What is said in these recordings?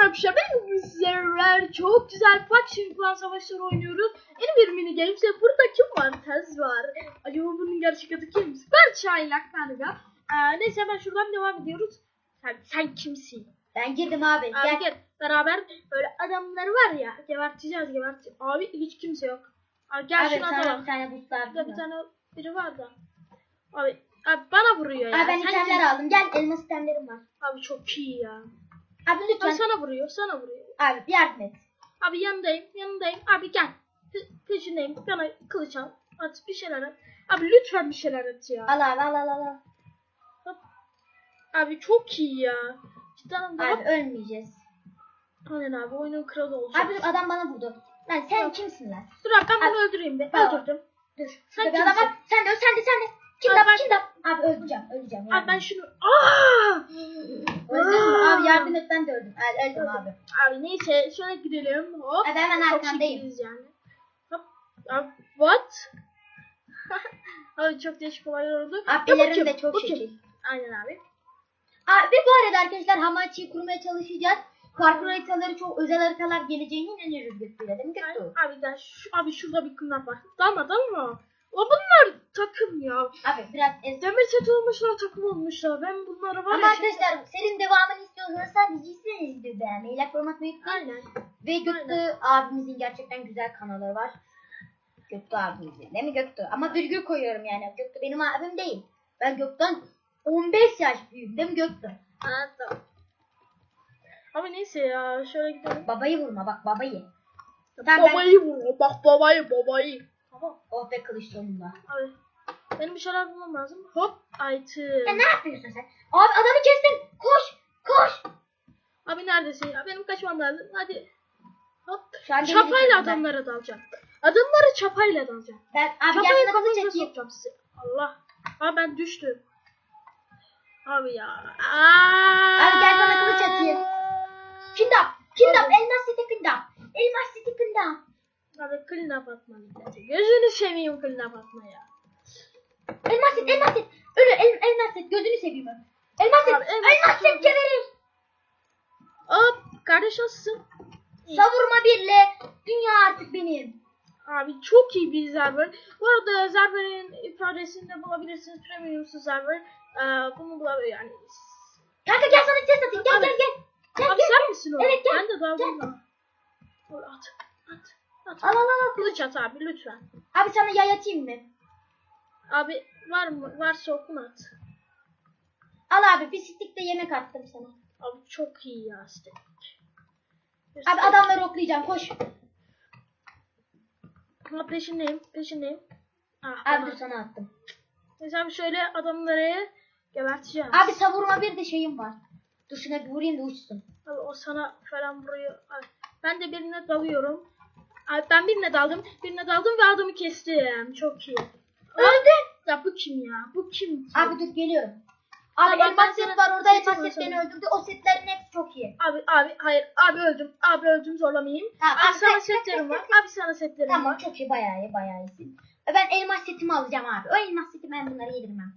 arkadaşlar benim bizler çok güzel Faction Clan savaşları oynuyoruz. Yeni bir mini game. İşte burada kim var? Tez var. Acaba bunun gerçek adı kim? Süper Çaylak galiba. Ee, neyse hemen şuradan devam ediyoruz. Sen, sen kimsin? Ben girdim abi. Abi Gel. gel beraber böyle adamlar var ya geberteceğiz geberteceğiz. Abi hiç kimse yok. Abi gel Abi şuna sana bir tane boostlar. Burada bir tane biri var da. Abi, abi bana vuruyor ya. Abi ben Sen itemler aldım. Gel elma sistemlerim var. Abi çok iyi ya. Abi Abi lütfen. sana vuruyor sana vuruyor. Abi yardım et. Abi yanındayım, yanındayım. Abi gel. Pe- peşindeyim. Bana kılıç al. At bir şeyler at. Abi lütfen bir şeyler at ya. Al abi al al al. Abi çok iyi ya. Cidden. Abi ölmeyeceğiz. Aynen abi oyunun kralı olacak. Abi dur, adam bana vurdu. Lan sen Yok. kimsin lan? Dur abi ben bunu Abi- öldüreyim be. Öldürdüm. Dur. Sen adam kimsin? var. Sen de öl sen de sen de. Kim kim dap? Abi öleceğim öleceğim. Abi ben şunu... Aa! Öldün mü? Aa! Abi yardım et ben de öldüm. Öl- Öldüm abi. Abi neyse şöyle gidelim. Hop. Abi hemen arkandayım. yani. Hop. Abi what? abi çok değişik olaylar oldu. Abi Ya bu ellerim kim? de çok şekil. Aynen abi. Abi bu arada arkadaşlar Hamachi'yi kurmaya çalışacağız. Parkur haritaları çok özel haritalar geleceğine inanıyoruz Göktuğ'yla değil mi? Abi, abi, şu, abi şurada bir kınap var. Dalma dalma. O bunlar takım ya. Abi biraz ez... Demir set olmuşlar takım olmuşlar. Ben bunları var Ama ya. arkadaşlar serinin devamını istiyorsanız sadece izleyiniz videoyu beğenmeyi, like yorum atmayı unutmayın. Aynen. Ve Göktuğ abimizin gerçekten güzel kanalları var. Göktuğ abimizin değil mi Göktuğ? Ama virgül koyuyorum yani. Göktuğ benim abim değil. Ben Göktuğ'dan 15 yaş büyüğüm değil mi Göktuğ? Ha, tamam. Abi neyse ya şöyle gidelim. Babayı vurma bak babayı. Tamam, ben- babayı vur. Bak babayı babayı. Tamam. Oh be kılıç sonunda. Abi benim bir şeyler bulmam lazım. Hop Ya item. ne yapıyorsun sen? Abi adamı kestin. Koş. Koş. Abi neredesin ya? Benim kaçmam lazım. Hadi. Hop. Şu an Çapayla adamlara dalacağım. Adamları çapayla dalacağım. Ben abi Çapayı çekeyim. sokacağım size. Allah. Abi ben düştüm. Abi ya. Aa! Abi gel bana kılıç atayım. Kindap. Kindap. Elmas seti kindap. Elmas seti kindap. Abi clean up atma millete. Gözünü seveyim clean up atma ya. Elmas set. Elmas set. Ölü. El, elmas set. Gözünü seveyim. ben. Elmas set. Abi, elmas elmas set geberir. Hop. Kardeş nasılsın? Savurma birle. Dünya artık benim. Abi çok iyi bir server. Bu arada serverin ifadesini de bulabilirsiniz. Premium'su server. Ee, bunu bulabilir yani. Kanka gel sana chest atayım. Gel Abi. gel gel. Gel Abi gel. sen misin o? Evet, gel. Ben de daldım Gel. da. Dur, At. At. At. Al al al. Kılıç at abi lütfen. Abi sana yay atayım mı? Abi var mı? Varsa okun at. Al abi bir stick de yemek attım sana. Abi çok iyi ya işte. Abi adamları oklayacağım koş. Ama peşindeyim. Peşindeyim. Ah, Abi tamam. sana attım. Abi şöyle adamları geberteceğiz. Abi savurma bir de şeyim var. Dur şuna bir vurayım da uçsun. Abi o sana falan vuruyor. Abi, ben de birine dalıyorum. Abi ben birine daldım. Birine daldım ve adamı kestim. Çok iyi. Öldü. Ya bu kim ya? Bu kim? ki? Abi dur geliyorum. Abi Tamam, ben elmas set sana- var orada Set elmas set beni öldürdü. O setlerin hepsi çok iyi. Abi abi hayır abi öldüm. Abi öldüm zorlamayayım. Tamam, abi sana set- setlerim set- var. Abi sana setlerim Tamam var. çok iyi bayağı iyi bayağı iyisin. Ben elmas setimi alacağım abi. O elmas seti ben bunları yedirmem.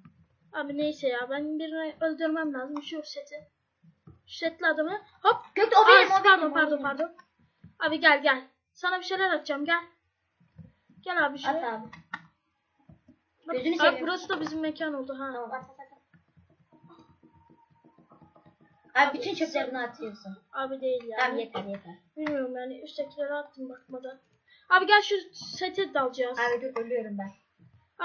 Abi neyse ya ben birini öldürmem lazım şu seti. Şu setli adamı. Hop. Gökte o benim Aa, o pardon benim. o pardon benim. pardon. Abi gel gel. Sana bir şeyler atacağım gel. Gel abi At şuraya. abi. Bak, Gözünü abi burası da bizim mekan oldu ha. Tamam at at at. Abi bütün çöplerini atıyorsun. Abi değil ya. Tamam yeter yeter. Bilmiyorum yani üsttekileri attım bakmadan. Abi gel şu sete dalacağız. Abi dur ölüyorum ben.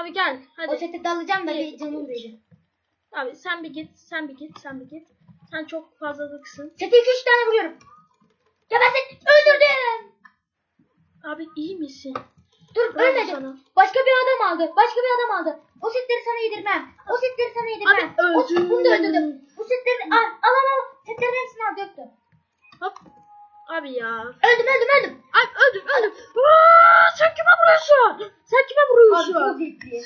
Abi gel hadi. O seti dalacağım da Bir, canım verin. Abi sen bir git, sen bir git, sen bir git. Sen çok fazlalıksın. Seti 2-3 tane vuruyorum. Ya ben seni öldürdüm. Abi iyi misin? Dur Bravo ölmedi. sana. Başka bir adam aldı. Başka bir adam aldı. O setleri sana yedirmem. O setleri sana yedirmem. Abi O, öldüm. bunu da öldürdüm. Bu setleri al al al. al. Setlerin hepsini al döktü. Hop. Abi ya. Öldüm öldüm öldüm. Abi öldüm öldüm. Aa, sen kime vuruyorsun? Sen kime Abi vuruyorsun? çok Abi, zevkli.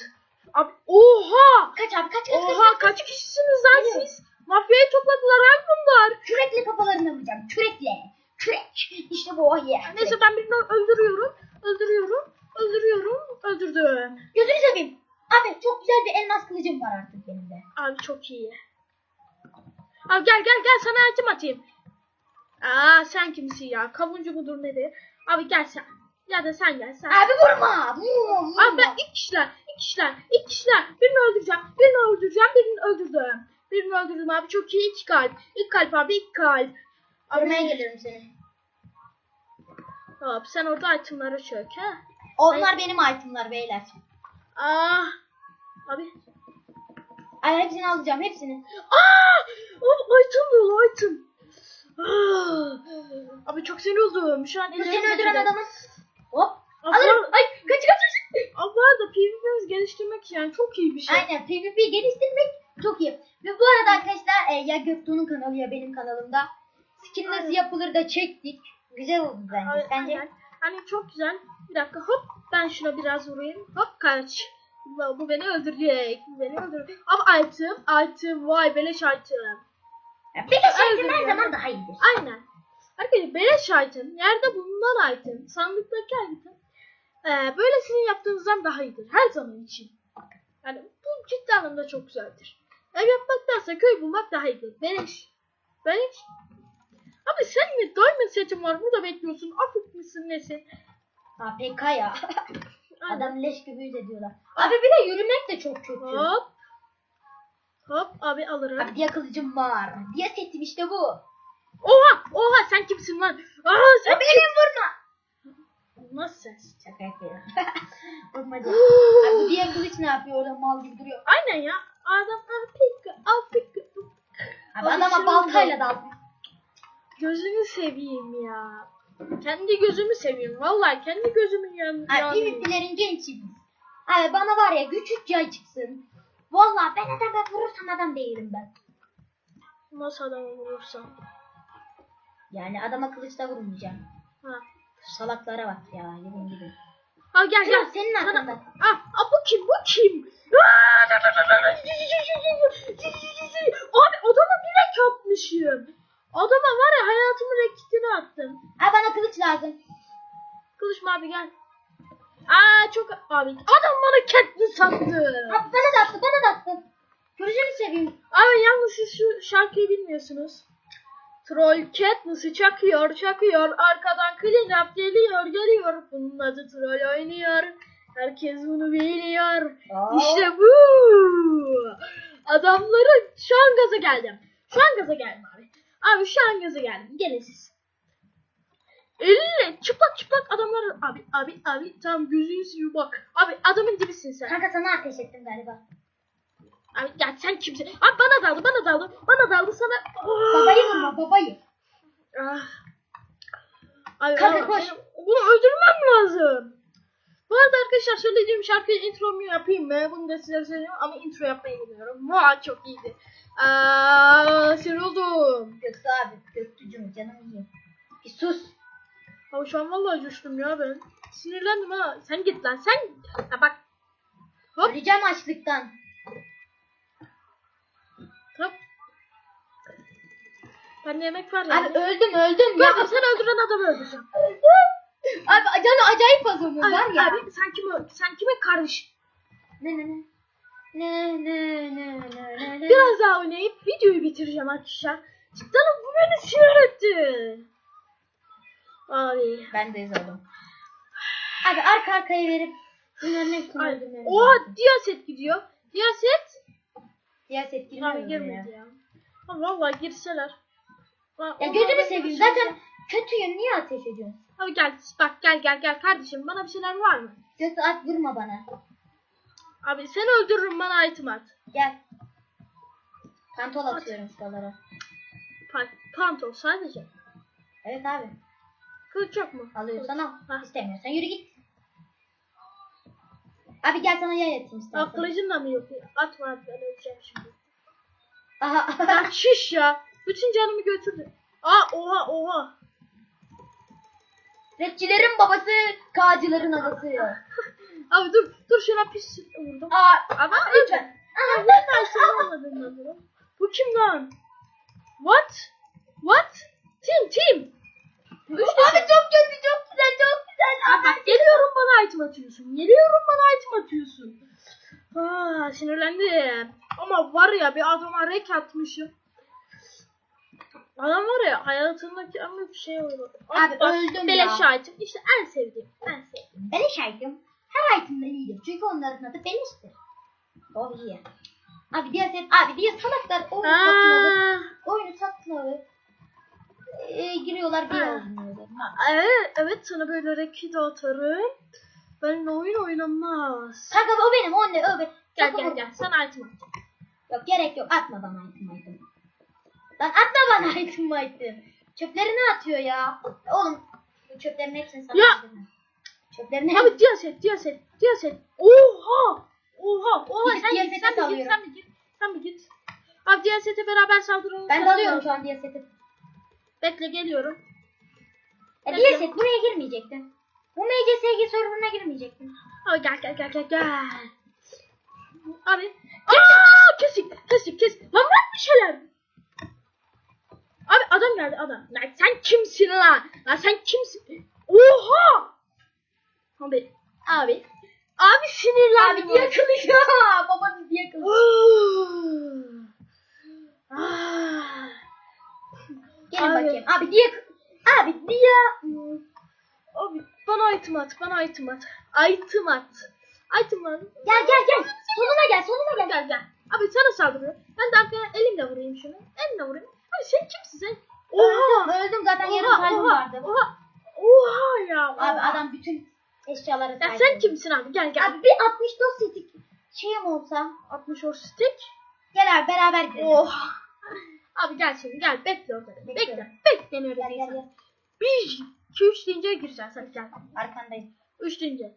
oha. Kaç abi kaç kaç kaç. Oha kaç kişisiniz lan siz? Mafyayı topladılar abi bunlar. Kürekle kafalarına vuracağım. Kürekle. Kürek. İşte bu oh yeah. Neyse ben birini öldürüyorum. Öldürüyorum. Öldürüyorum. Öldürdüm. Gözünü seveyim. Abi çok güzel bir elmas kılıcım var artık benim de. Abi çok iyi. Abi gel gel gel sana item atayım. Aa sen kimsin ya? Kavuncu mudur nedir? Abi gel sen. Ya da sen gel sen. Abi vurma. Vurma. Abi ben ilk kişiler, ilk kişiler, ilk kişiler. Birini öldüreceğim, birini öldüreceğim, birini öldürdüm. Birini öldürdüm abi çok iyi iki kalp. İlk kalp abi ilk kalp. Vurmaya gelirim seni. Hop sen orada itemları çök ha. Onlar benim itemlar beyler. Ah. Abi. Ay hepsini alacağım hepsini. Aa! Abi item dolu item. Ah! Abi çok sinir oldum. Şu an seni öldüren adamı. Hop. Abi, Alırım. Ay kaç kaç kaç. Abi bu arada PvP'mizi geliştirmek yani çok iyi bir şey. Aynen PvP geliştirmek çok iyi. Ve bu arada arkadaşlar e, ya Göktuğ'un kanalı ya benim kanalımda skin nasıl Aynen. yapılır da çektik. Güzel oldu bence. Abi, Bence aynen. Hani çok güzel. Bir dakika hop ben şuna biraz vurayım. Hop kaç. Bu, bu beni öldürecek. Bu beni öldürecek. Abi item, item, vay beleş item. De şarkım her zaman daha iyidir. Aynen. Arkadaşlar beleş item, yerde bulunan item, sandıktaki item. Ee, böylesini yaptığınızdan daha iyidir. Her zaman için. Yani bu ciddi anlamda çok güzeldir. Ev yapmaktansa köy bulmak daha iyidir. Beleş. Beleş. Abi sen mi diamond setim var burada bekliyorsun. Afık mısın nesin? Ha PK ya. Adam leş gibi yüz ediyorlar. Abi bir de yürümek de çok kötü. Hop. Hop abi alırım. Abi diye kılıcım var. Diye setim işte bu. Oha! Oha sen kimsin lan? Aa sen Ya benim vurma. Nasıl ses? Şaka yapıyorum. Vurma diye. Abi diye kılıç ne yapıyor orada mal gibi duruyor. Aynen ya. Adam Afrika, Afrika. Abi Abi adama baltayla vur. Gözünü seveyim ya. Kendi gözümü seviyorum. Vallahi kendi gözümün yan. Abi yanıyor. PvP'lerin gençiyiz. Abi bana var ya küçük yay çıksın. Vallahi ben adama vurursam adam değilim ben. Nasıl adamı vurursam. Yani adama kılıçla vurmayacağım. Ha. Salaklara bak ya gidin gidin. Al gel gel. senin Sana- hakkında. Ah, ah bu kim? Bu kim? Abi adama bir renk atmışım. Adama var ya hayatımın renkini attım. Abi bana kılıç lazım. Kılıç abi gel. Aa çok abi adam bana Katniss sattı. Abi bana da attı bana da attı. Gözünü seveyim. Abi yalnız siz şu şarkıyı bilmiyorsunuz. Troll Katniss'ı çakıyor çakıyor arkadan clean up geliyor geliyor bunun adı troll oynuyor. Herkes bunu biliyor. İşte bu. Adamları şu an gaza geldim. Şu an gaza geldim abi. Abi şu an gaza geldim. Gelin siz. Elle çıplak çıplak adamlar abi abi abi tamam gözünü seveyim bak. Abi adamın dibisin sen. Kanka sana ateş ettim galiba. Abi ya sen kimsin? Abi bana daldı bana daldı. Bana daldı sana. Babayı vurma babayı. Ah. Abi, Kanka abi, koş. benim Bunu öldürmem lazım. Bu arada arkadaşlar söylediğim şarkıyı intromu yapayım mı? Bunu da size söyleyeyim ama intro yapmayı bilmiyorum. Vay çok iyiydi. Aa, sinir oldum. Göktuğ abi. Göktuğcum canım iyi. Bir sus. Abi şu an vallahi coştum ya ben. Sinirlendim ha. Sen git lan sen. Ha bak. Hop. Öleceğim açlıktan. Hop. Bende yemek var ya. Abi öldüm öldüm ya. Gördüm sen öldüren adamı öldüreceğim. Abi canı acayip azalıyor Abi, var ya. abi sen kime, sen kime karış? Ne ne ne. Ne ne ne ne ne. Biraz daha oynayıp videoyu bitireceğim arkadaşlar. Cidden bu beni sinir etti. Abi. Ben de izledim. Abi arka arkaya verip bunların hepsini öldürmemiz Oha. Diyaset gidiyor. Diyaset. Siyaset girmiyor Abi girmedi ya. ya. Ha, vallahi girseler. Ya onlar gözünü seveyim zaten kötüyüm niye ateş ediyorsun? Abi gel bak gel gel gel kardeşim bana bir şeyler var mı? Göktuğ at vurma bana. Abi seni öldürürüm bana item at. Gel. Pantol atıyorum şuralara. Pa pantol sadece. Evet abi. Kılıç yok mu? Alıyorsan al. Ha. İstemiyorsan yürü git. Abi gel sana yay atayım Aa, istersen. kılıcın da mı yok? Atma abi ben öleceğim şimdi. Aha. Ya şiş ya. Bütün canımı götürdü. Aa oha oha. Rapçilerin babası, kağcıların anası. Abi dur dur şuna pis vurdum. Aa, Ama lütfen. Aa, lütfen soramadım lan bunu. Bu kim lan? What? What? Tim Tim. Abi çok kötü, çok güzel, çok güzel. Aa, bak geliyorum bana item atıyorsun. Geliyorum bana item atıyorsun. Aa, sinirlendim. Ama var ya bir adama rek atmışım. Adam var ya hayatındaki en büyük şey oynadı. Abi öldüm Beleş ya. item. İşte en sevdiğim. En sevdiğim. Beleş item. Her itemden iyidir. Çünkü onların adı beleştir. Oh iyi. Abi diğer set, abi diğer salaklar oyunu satın alıp, Aa, oyunu satın alıp e, giriyorlar bir Ha. evet, evet sana böyle reki de atarım. Benimle oyun oynanmaz. Kanka o benim, o ne, o benim. Gel Sakın gel vur. gel. Sana item atacağım. Yok gerek yok, atma bana item item. Lan atma bana item item. Çöplerini atıyor ya. Oğlum, bu çöplerin hepsini sana Ya. Çöplerin Abi diğer set, diğer set, diğer set. Oha! Oha! Oha! Gidip sen diğer git, sete sen bir git, sen bir git. Sen bir git. Abi diğer sete beraber saldıralım. Ben dalıyorum şu an diğer sete. Bekle geliyorum. E, diğer set buraya girmeyecektin. Bu MCSG serverına girmeyecektin. Abi gel gel gel gel gel. Abi. Aaa! Kesik kesik kes. Lan bırak bir şeyler. Abi adam geldi adam. Lan sen kimsin lan? Lan sen kimsin? Oha! Abi. Abi. Abi sinirlendim. Abi diye kılıyor. Babanız diye kılıyor. Ah. Gelin Abi. bakayım. Abi diye Abi diye. Abi bana item at, bana item at. Item at. Item at. Gel gel gel. Sonuna gel sonuna gel. Gel gel. Abi sana saldırıyor. Ben de arkaya elimle vurayım şunu. Elimle vurayım. Abi sen kimsin sen? Oha! Öldüm, öldüm zaten yarım Oha! kalbim Oha! vardı. Oha! Oha ya! Abi oha. adam bütün eşyaları Ya saydı. sen kimsin abi? Gel gel. Abi bir 64 setik şeyim olsa. 60 o stick. Gel abi beraber gidelim. Oh. Abi gel şimdi gel. Bekle orada. Bekle. Bekliyorum. Bekle Gel gel neredeyse. gel. 1, 2, 3 deyince gireceksin. Hadi gel. Arkandayım. 3 deyince.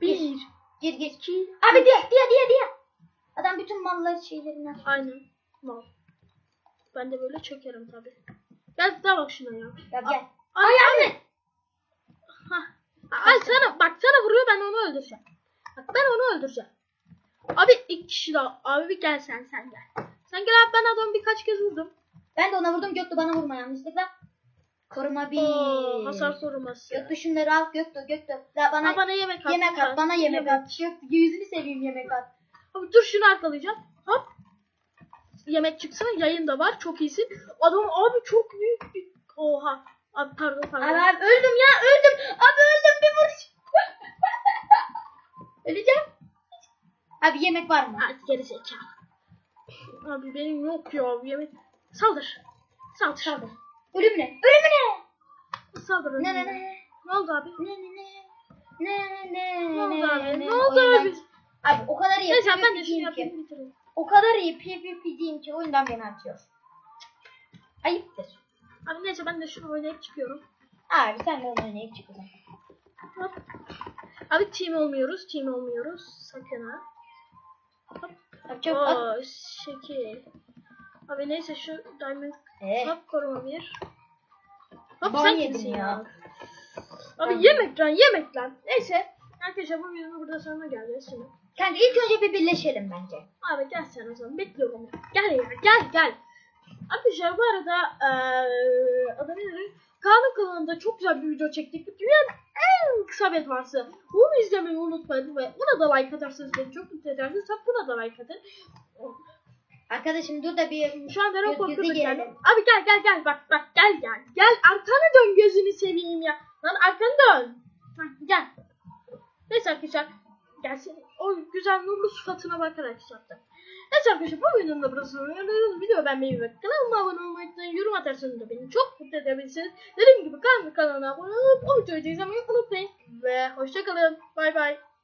1, Gir gir. 2, Abi diye diye diye diye. Adam bütün malları şeylerini açtı. Aynen. Mal. Ben de böyle çekerim tabi. Gel daha bak şuna ya. Gel gel. Ay anne. Ay sana bak sana vuruyor ben onu öldüreceğim. Bak ben onu öldüreceğim. Abi iki kişi daha. Abi bir gel sen sen gel. Sen gel abi ben adamı birkaç kez vurdum. Ben de ona vurdum Göktuğ bana vurma yanlışlıkla. Koruma bir. Oo, hasar koruması. Göktuğ şunları al Göktuğ Göktuğ. La bana, Ha, bana yemek at. yemek at bana yemek at. Göktuğ yüzünü seveyim yemek at. Abi dur şunu arkalayacağım. Yemek çıksın yayın da var çok iyisin. Adam abi çok büyük bir... Oha. Abi pardon pardon. Abi, abi öldüm ya öldüm. Abi öldüm bir vuruş. Öleceğim. Abi yemek var mı? Ha, geri zekalı. Abi benim yok ya yemek. Saldır. Saldır. Saldır. Ölüm ne? Ölüm ne? Saldır. Ne ne ne? Ne oldu abi? Ne ne ne? Ne ne Ne oldu abi? ne? Ne oldu Oyundan- abi? Abi o kadar iyi Neyse ben de şunu yapayım. O kadar iyi PvP'ciyim ki oyundan beni atıyor. Ayıptır. Abi neyse ben de şunu oynayıp çıkıyorum. Abi sen de onu oynayıp çık o zaman. Hop. Abi team olmuyoruz. Team olmuyoruz. Sakın ha. Abi çok. Oo şekil. Abi neyse şu diamond Evet. hop koruma bir. Hop Ban sen kimsin ya. ya? Abi Ben- yemek lan yemek lan. Neyse. Arkadaşlar bu videonun burada sonuna geldi şimdi. Kanka ilk önce bir birleşelim bence. Abi gel sen o zaman bekliyorum. Gel ya gel gel. Arkadaşlar bu arada eee adı nedir? Kaan'ın kanalında çok güzel bir video çektik. Dünyanın en kısa bedvarsı. Bunu izlemeyi unutmayın ve buna da like atarsanız beni çok mutlu edersiniz. Tabi buna da like atın. Arkadaşım dur da bir Şu an göze geldi. gelelim. Abi gel gel gel bak bak gel gel. Gel arkanı dön gözünü seveyim ya. Lan arkanı dön. Hah, gel. Neyse arkadaşlar. Gelsin. O güzel nurlu sıfatına bakarak yaptım. Neyse arkadaşlar bu videonun da burası. Yani video beğenmeyi ve kanalıma abone olmayı unutmayın. Yorum atarsanız da beni çok mutlu edebilirsiniz. Dediğim gibi kanalına abone olup o videoyu da izlemeyi unutmayın. Ve hoşçakalın. Bay bay.